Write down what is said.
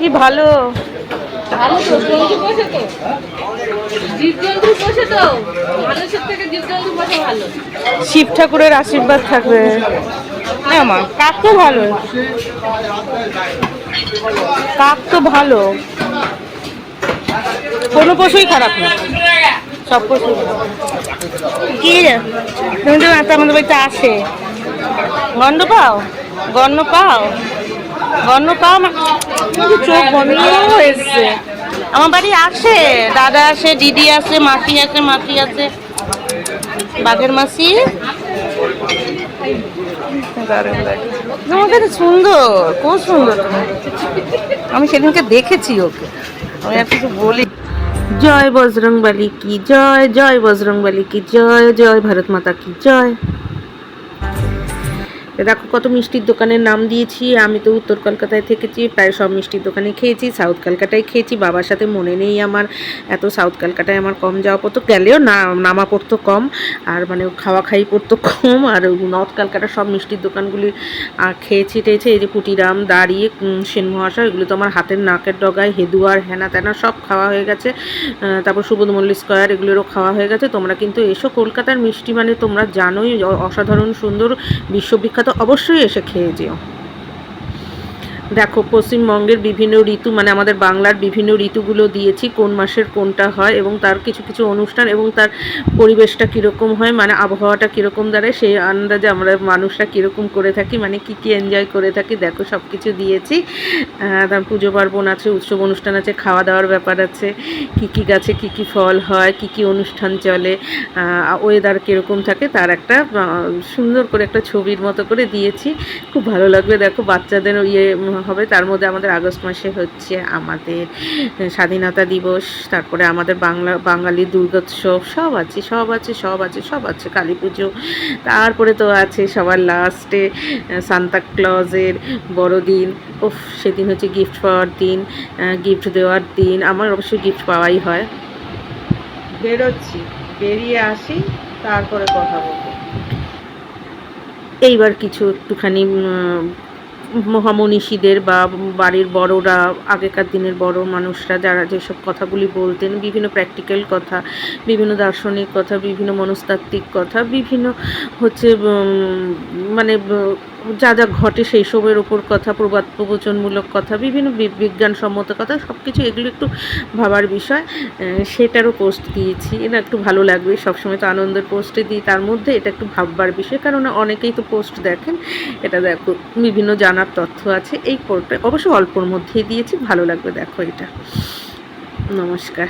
কি ভালো? ভালো তো জন্তু পোষে তো। জীবজন্তু পোষে তো। মানুষের থেকে জীবজন্তু পোষে ভালো। শিব ঠাকুরের আশীর্বাদ থাকবে। না মা কাক তো ভালো। কাক তো ভালো। কোনো পশুই খারাপ না। সব পশু কি তুমি তো আমাদের বাড়িতে আসে। গন্ধ পাও? গন্ধ পাও? চোখ বন্ধ হয়েছে। আমার বাড়ি আসে, দাদা আসে, দিদি আসে, মাসি আছে মাসি আছে বাঘের মাসি। তোমাকে তো সুন্দর, খুব সুন্দর আমি সেদিনকে দেখেছি ওকে। আমি আর কিছু বলি। জয় বজরং বালি কি জয় জয় বজরং বালি কি জয় জয় ভারত মাতা কি জয়। দেখো কত মিষ্টির দোকানের নাম দিয়েছি, আমি তো উত্তর কলকাতায় থেকেছি, প্রায় সব মিষ্টির দোকানে খেয়েছি, সাউথ কলকাতায় খেয়েছি, বাবার সাথে মনে নেই আমার, এত সাউথ কলকাতায় আমার কম যাওয়া পড়তো, গেলেও না, নামা পড়তো কম, আর মানে খাওয়া খাই পড়তো কম, আর নর্থ কলকাতার সব মিষ্টির দোকানগুলি খেয়েছি, টেয়েছি, এই যে কুটিরাম দাঁড়িয়ে সেন মহাশয়, এগুলো তো আমার হাতের নাকের ডগায়, হেদুয়ার হ্যানা ত্যানা সব খাওয়া হয়ে গেছে তারপর সুবোধ মল্লিক স্কোয়ার, এগুলোরও খাওয়া হয়ে গেছে, তোমরা কিন্তু এসো, কলকাতার মিষ্টি মানে তোমরা জানোই অসাধারণ, সুন্দর, বিশ্ববিখ্যাত অবশ্যই এসে খেয়ে যেও। দেখো, পশ্চিমবঙ্গের বিভিন্ন ঋতু মানে আমাদের বাংলার বিভিন্ন ঋতুগুলো দিয়েছি, কোন মাসের কোনটা হয় এবং তার কিছু কিছু অনুষ্ঠান এবং তার পরিবেশটা কীরকম হয় মানে আবহাওয়াটা কীরকম দাঁড়ায়, সেই আন্দাজে আমরা মানুষরা কীরকম করে থাকি মানে কী কী এনজয় করে থাকি, দেখো সব কিছু দিয়েছি তার পুজো পার্বণ আছে, উৎসব অনুষ্ঠান আছে খাওয়া দাওয়ার ব্যাপার আছে, কী কী গাছে কী কী ফল হয়, কী কী অনুষ্ঠান চলে ওয়েদার কীরকম থাকে, তার একটা সুন্দর করে একটা ছবির মতো করে দিয়েছি। খুব ভালো লাগবে, দেখো, বাচ্চাদের ইয়ে হবে। তার মধ্যে আমাদের আগস্ট মাসে হচ্ছে আমাদের স্বাধীনতা দিবস, তারপরে আমাদের বাংলা, বাঙালি দুর্গোৎসব, সব আছে সব আছে সব আছে সব আছে, কালী পুজো। তারপরে তো আছে সবার লাস্টে সান্তা ক্লজের বড়দিন। ওফ সেদিন হচ্ছে গিফট পাওয়ার দিন গিফট দেওয়ার দিন। আমার অবশ্যই গিফট পাওয়াই হয়। বেরোচ্ছি, বেরিয়ে আসি, তারপরে কথা বলব। এইবার কিছু একটুখানি মহামনীষীদের বা বাড়ির বড়রা, আগেকার দিনের বড় মানুষরা যারা যেসব কথাগুলি বলতেন, বিভিন্ন প্র্যাকটিক্যাল কথা, বিভিন্ন দার্শনিক কথা, বিভিন্ন মনস্তাত্ত্বিক কথা, বিভিন্ন হচ্ছে মানে যা যা ঘটে সেই সবের ওপর কথা, প্রবাদ, প্রবচনমূলক কথা, বিভিন্ন বিজ্ঞানসম্মত কথা সব কিছু এগুলো একটু ভাবার বিষয় সেটারও পোস্ট দিয়েছি। এটা একটু ভালো লাগবে, সবসময় তো আনন্দের পোস্টে দিই, তার মধ্যে এটা একটু ভাববার বিষয় কারণ অনেকেই তো পোস্ট দেখেন। এটা দেখো, বিভিন্ন জানার তথ্য আছে, এই পোর্টে অবশ্য অল্পর মধ্যেই দিয়েছি, ভালো লাগবে দেখো এটা। নমস্কার।